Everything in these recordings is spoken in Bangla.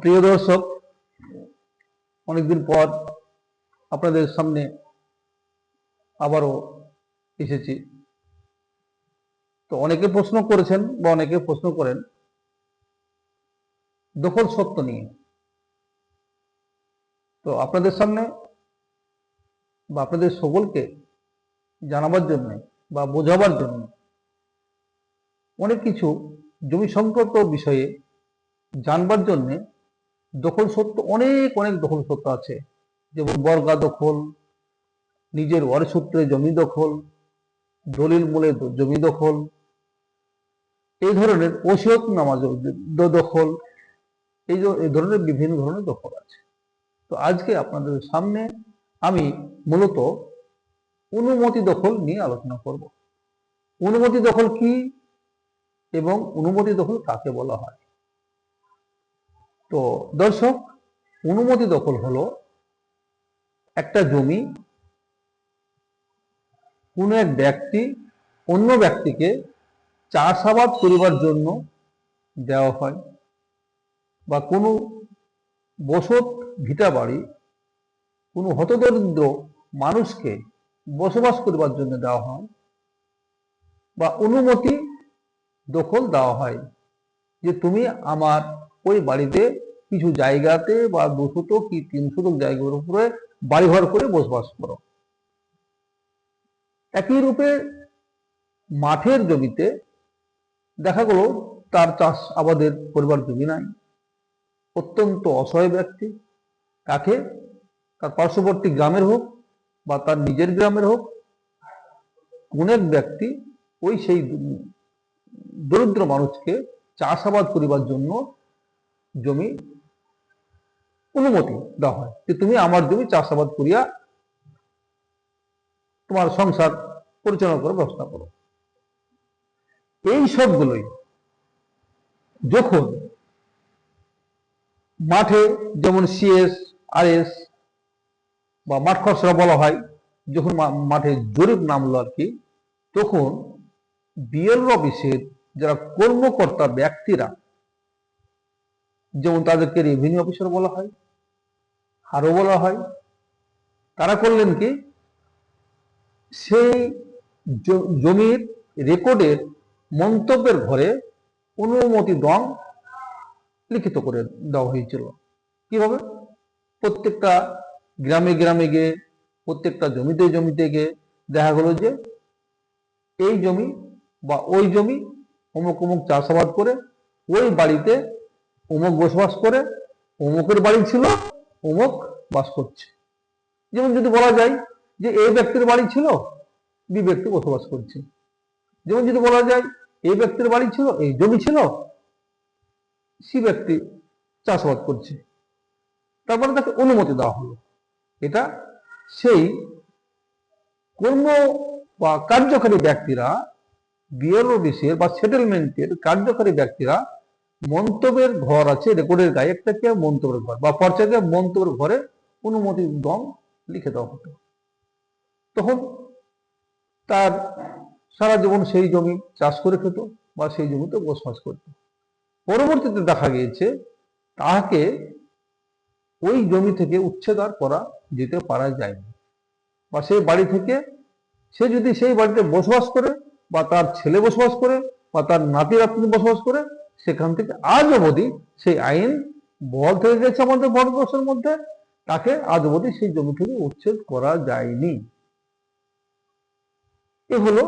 প্রিয় দর্শক, অনেকদিন পর আপনাদের সামনে আবারও এসেছি। তো অনেকে প্রশ্ন করেছেন বা অনেকে প্রশ্ন করেন, দখল সত্য নিয়ে। তো আপনাদের সামনে বা আপনাদের সকলকে জানাবার জন্য বা বোঝাবার জন্য অনেক কিছু জমি সংক্রান্ত বিষয়ে জানবার জন্যে দখল সত্য, অনেক অনেক দখল সত্য আছে। যেমন বর্গা দখল, নিজের ওয়ারসূত্রে জমি দখল, দলিল মূলে জমি দখল, এই ধরনের ওসিয়ত নামাজ দখল এই ধরনের বিভিন্ন ধরনের দখল আছে। তো আজকে আপনাদের সামনে আমি মূলত অনুমতি দখল নিয়ে আলোচনা করব। অনুমতি দখল কি এবং অনুমতি দখল কাকে বলা হয়? তো দর্শক, অনুমতি দখল হলো একটা জমি কোনো এক ব্যক্তি অন্য ব্যক্তিকে চাষাবাদ করিবার জন্য দেওয়া হয় বা কোনো বসত ভিটা বাড়ি, কোনো হতদরিদ্র মানুষকে বসবাস করিবার জন্য দেওয়া হয় বা অনুমতি দখল দেওয়া হয় যে তুমি আমার ওই বাড়িতে কিছু জায়গাতে বা দুশত কি তিনশত জায়গার উপরে বাড়িঘর করে বসবাস করো। একই রূপে মাঠের জমিতে দেখা গেল তার চাষ আবাদের পরিবার জমি নাই। অত্যন্ত অসহায় ব্যক্তি তাকে তার পার্শ্ববর্তী গ্রামের হোক বা তার নিজের গ্রামের হোক, অনেক ব্যক্তি ওই সেই দরিদ্র মানুষকে চাষাবাদ করিবার জন্য জমি অনুমতি দেওয়া হয় যে তুমি আমার জমি চাষাবাদ করিয়া তোমার সংসার পরিচালনা করার ব্যবস্থা করো। এই সবগুলোই যখন মাঠে যেমন সিএস আরএস বা মাঠ খসড়া বলা হয়, যখন মাঠে জরিপ নামলো আর কি, তখন বিএল অফিসের যারা কর্মকর্তা ব্যক্তিরা যেমন তাদেরকে রেভিনিউ অফিসার বলা হয়, আরও বলা হয়, তারা করলেন কি? সেই জমির রেকর্ডের মন্তব্যের ঘরে অনুমতি দম লিখিত করে দেওয়া হয়েছিল। কীভাবে? প্রত্যেকটা গ্রামে গ্রামে গিয়ে, প্রত্যেকটা জমিতে জমিতে গিয়ে দেখা গেলো যে এই জমি বা ওই জমি অমুক অমুক চাষাবাদ করে ওই বাড়িতে অমুক বসবাস করে, অমুকের বাড়ি ছিল, অমুক বাস করছে। যেমন যদি বলা যায় যে এই ব্যক্তির বাড়ি ছিল, বি ব্যক্তি বসবাস করছে। যেমন যদি বলা যায় এই ব্যক্তির বাড়ি ছিল, এই জমি ছিল, সি ব্যক্তি চাষাবাদ করছে। তারপরে তাকে অনুমতি দেওয়া হলো। এটা সেই কর্ম বা কার্যকারী ব্যক্তিরা বিএলও অফিসের বা সেটেলমেন্টের কার্যকারী ব্যক্তিরা মন্তব্যের ঘর আছে রেকর্ডের গায়ে, একটা কি মন্তব্যের ঘর? বা পর্যায়ে মন্তব্যের ঘরে অনুমতি দম লিখে দেওয়া হতো। তখন তার সারা জীবন সেই জমি চাষ করে খেত বা সেই জমিতে বসবাস করত। পরবর্তীতে দেখা গিয়েছে, তাহাকে ওই জমি থেকে উচ্ছেদ আর করা যেতে পারা যায়নি। বা সেই বাড়ি থেকে, সে যদি সেই বাড়িতে বসবাস করে বা তার ছেলে বসবাস করে বা তার নাতি নাতনি বসবাস করে সেখান থেকে আজ অবধি সেই আইন বল থেকে গেছে আমাদের ভারতবর্ষের মধ্যে। তাকে আজ অবধি সেই জমি থেকে উচ্ছেদ করা যায়নি। এ হলো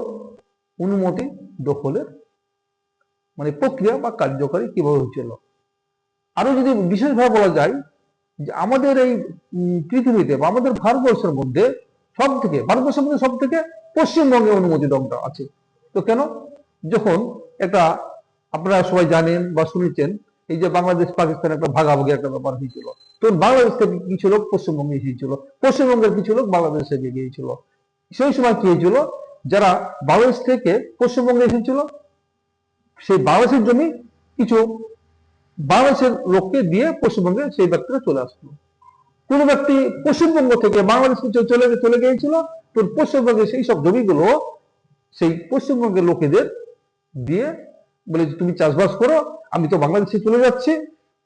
অনুমতি দখলের মানে প্রক্রিয়া বা কার্যকারী কীভাবে হচ্ছিল আরও যদি বিশেষভাবে বলা যায় যে আমাদের এই পৃথিবীতে বা আমাদের ভারতবর্ষের মধ্যে সব থেকে ভারতবর্ষের মধ্যে সব থেকে পশ্চিমবঙ্গে অনুমতি দমটা আছে। তো কেন? যখন একটা আপনারা সবাই জানেন বা শুনেছেন, এই যে বাংলাদেশ পাকিস্তান একটা ভাগাভাগি একটা ব্যাপার হয়েছিল। তো বাংলাদেশ থেকে কিছু লোক পশ্চিমবঙ্গে এসেছিল। পশ্চিমবঙ্গের কিছু লোক বাংলাদেশে গিয়েছিল। সেই সময় কি হয়েছিল? যারা বাংলাদেশ থেকে পশ্চিমবঙ্গে এসেছিল, সেই বাংলাদেশের জমি কিছু বাংলাদেশের লোককে দিয়ে পশ্চিমবঙ্গে সেই ব্যক্তিরা চলে আসলো। কোন ব্যক্তি পশ্চিমবঙ্গ থেকে বাংলাদেশে চলে চলে গিয়েছিল, তো পশ্চিমবঙ্গে সেই সব জমিগুলো সেই পশ্চিমবঙ্গের লোকেদের দিয়ে বলে যে, তুমি চাষবাস করো, আমি তো বাংলাদেশে চলে যাচ্ছি।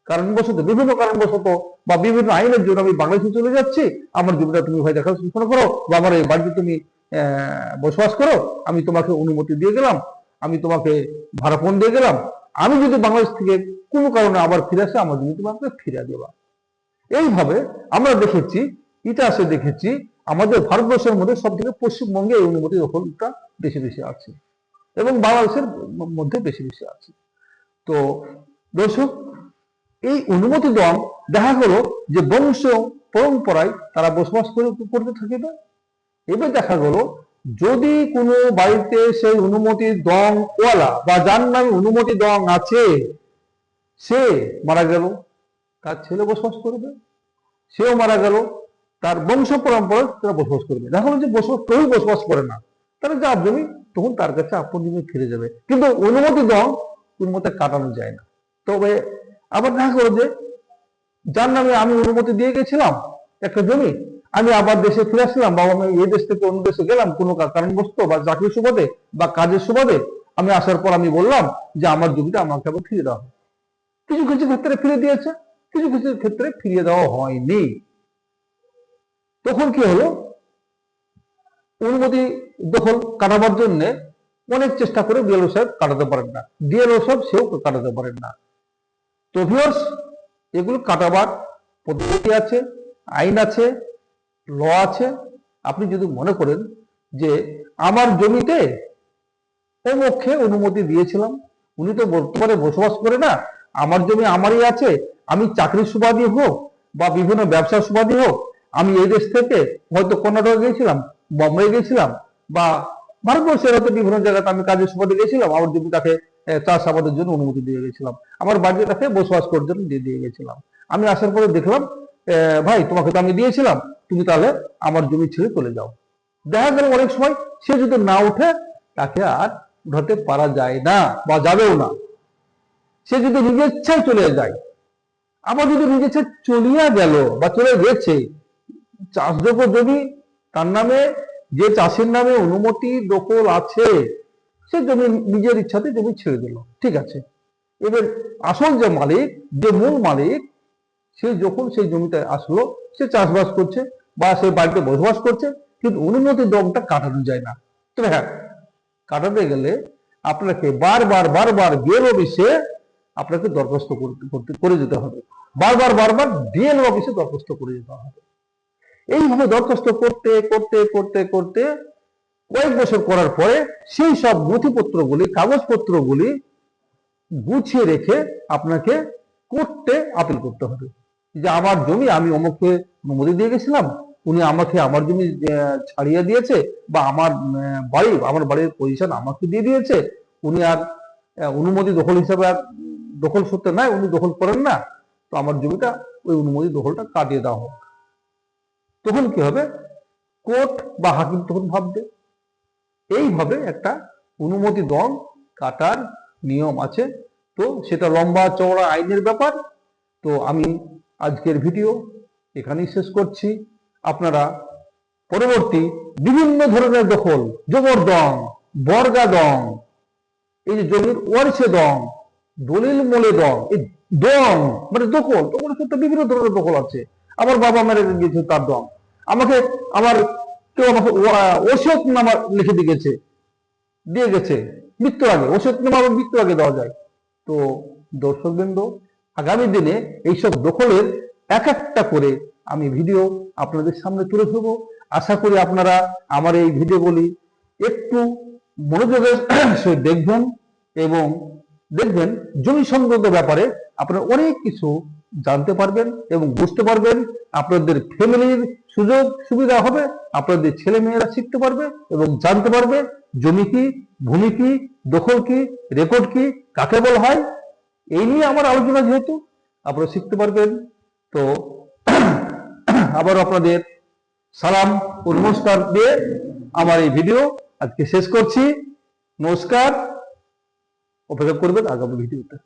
কারণবশত, বিভিন্ন কারণবশত বা বিভিন্ন আইনের জন্য আমি বাংলাদেশে চলে যাচ্ছি। আমার জমিটা তুমি ভাই দেখা দেখাশোনা করো বা আমার এই বাড়িতে তুমি বসবাস করো, আমি তোমাকে অনুমতি দিয়ে গেলাম, আমি তোমাকে ভাড়াপণ দিয়ে গেলাম। আমি যদি বাংলাদেশ থেকে কোনো কারণে আবার ফিরে আসে, আমার জমি তোমাকে ফিরে দেওয়া এইভাবে আমরা দেখেছি, ইতিহাসে দেখেছি, আমাদের ভারতবর্ষের মধ্যে সব থেকে পশ্চিমবঙ্গে এই অনুমতি দখলটা বেশি বেশি আছে। এবং বাংলাদেশের মধ্যে বেশি বেশি আছে। তো দর্শক, এই অনুমতি দম দেখা গেলো যে বংশ পরম্পরায় তারা বসবাস করে, করতে থাকিবে এবার দেখা গেল, যদি কোনো বাড়িতে সেই অনুমতি দং ওয়ালা বা যার নামে অনুমতি দং আছে, সে মারা গেল, তার ছেলে বসবাস করবে। সেও মারা গেল, তার বংশ পরম্পরায় তারা বসবাস করবে। দেখা গেলো যে বসবাস কেউ বসবাস করে না। তারা যার জমি তখন তার কাছে আপন জমি ফিরে যাবে। কিন্তু অনুমতি দং কোন মতে কাটানো যায় না। তবে আবার দেখা গেলো যে, যার নামে আমি অনুমতি দিয়ে গেছিলাম একটা জমি, আমি আবার দেশে ফিরে আসলাম, বাবা আমি এই দেশ থেকে অন্য দেশে গেলাম, কোনো কারণবশত বা চাকরির সুবাদে বা কাজের সুবাদে আমি আসার পর আমি বললাম যে আমার জমিটা আমাকে আবার ফিরে দেওয়া। কিছু কিছু ক্ষেত্রে ফিরে দিয়েছে, কিছু কিছু ক্ষেত্রে ফিরিয়ে দেওয়া হয়নি। তখন কি হলো? অনুমতি দখল কাটাবার জন্য অনেক চেষ্টা করে বিএলও সাহেব কাটাতে পারেন না। ডিএলও সাহেব সেও কাটাতে পারেন না। তো ভিউয়ার্স এগুলো কাটাবার পদ্ধতি আছে, আইন আছে ল আছে। আপনি যদি মনে করেন যে আমার জমিতে অমুখে অনুমতি দিয়েছিলাম, উনি তো বর্তমানে বসবাস করে না, আমার জমি আমারই আছে, আমি চাকরির সুবাদী হোক বা বিভিন্ন ব্যবসার সুবাদী হোক, আমি এই দেশ থেকে হয়তো কর্ণাটকে গিয়েছিলাম বম্বে গেছিলাম বা ভারতবর্ষের হয়তো বিভিন্ন জায়গাতে আমি কাজের সুবাদে গেছিলাম আমার জমিটাকে আহ, চাষাবাদের জন্য অনুমতি দিয়ে গেছিলাম। আমার বাড়িটাকে বসবাস করার জন্য দিয়ে দিয়ে গেছিলাম। আমি আসার পরে দেখলাম ভাই তোমাকে তো আমি দিয়েছিলাম তুমি তাহলে আমার জমি ছেড়ে চলে যাও। দেখা গেল অনেক সময় সে যদি না উঠে তাকে আর উঠাতে পারা যায় না বা যাবেও না। সে যদি নিজের ইচ্ছায় চলে যায় আবার যদি নিজের ইচ্ছায় চলিয়া গেল বা চলে গেছে চাষযোগ্য জমি তার নামে যে চাষের নামে অনুমতি দখল আছে, সে জমি নিজের ইচ্ছাতে জমি ছেড়ে দিল। ঠিক আছে। এবার আসল যে মালিক, যে মূল মালিক, সে যখন সেই জমিতে আসলো, সে চাষবাস করছে বা সে বাড়িতে বসবাস করছে, কিন্তু অনুমতি দমটা কাটানো যায় না। তবে হ্যাঁ কাটাতে গেলে আপনাকে বারবার বারবার বিএল অফিসে আপনাকে দরখাস্ত করতে করে যেতে হবে। বারবার বারবার ডিএল অফিসে দরখাস্ত করে যেতে হবে। এইভাবে দরখাস্ত করতে করতে করতে করতে কয়েক বছর করার পরে সেই সব নথিপত্রগুলি, কাগজপত্রগুলি গুছিয়ে রেখে আপনাকে করতে আপিল করতে হবে। যে আমার জমি আমি অমুককে অনুমতি দিয়ে গেছিলাম, উনি আমাকে আমার জমি ছাড়িয়ে দিয়েছে বা আমার বাড়ি, আমার বাড়ির পজিশন আমাকে দিয়ে দিয়েছে, উনি আর অনুমতি দখল হিসাবে আর দখল সূত্রে নাই, উনি দখল করেন না, তো আমার জমিটা ওই অনুমতি দখলটা কাটিয়ে দেওয়া হোক। তখন কি হবে? কোর্ট বা হাকিম তখন ভাববে। এইভাবে একটা অনুমতি দম, কাটার নিয়ম আছে। তো সেটা লম্বা চওড়া আইনের ব্যাপার। তো আমি আজকের ভিডিও এখানেই শেষ করছি। আপনারা পরবর্তী বিভিন্ন ধরনের দখল জবরদং বর্গা দং এই যে জমির ওয়ারিসে দং দলিল মোলে দং এই দং মানে দখল ক্ষেত্রে বিভিন্ন ধরনের দখল আছে। আমার বাবা মেরে গিয়েছে তার দং আমাকে আমার কেউ আমাকে ওষুধ নামা লিখে দিয়ে গেছে দিয়ে গেছে মৃত্যুর আগে, ওষুধ নামা মৃত্যুর আগে দেওয়া যায়। তো দর্শকবৃন্দ, আগামী দিনে এইসব দখলের এক একটা করে আমি ভিডিও আপনাদের সামনে তুলে ধরবো। আশা করি আপনারা আমার এই ভিডিওগুলি একটু মনোযোগের সহিত দেখবেন এবং দেখবেন জমি সংক্রান্ত ব্যাপারে আপনারা অনেক কিছু জানতে পারবেন এবং বুঝতে পারবেন। আপনাদের ফ্যামিলির সুযোগ সুবিধা হবে, আপনাদের ছেলে মেয়েরা শিখতে পারবে এবং জানতে পারবে জমি কি, ভূমি কি, দখল কি রেকর্ড কি, কাকে বলা হয়, এই নিয়ে আমার আলোচনা যেহেতু, আপনারা শিখতে পারবেন। তো আবার আপনাদের সালাম ও নমস্কার দিয়ে আমার এই ভিডিও আজকে শেষ করছি। নমস্কার। অপেক্ষা করবেন আগামী ভিডিওতে।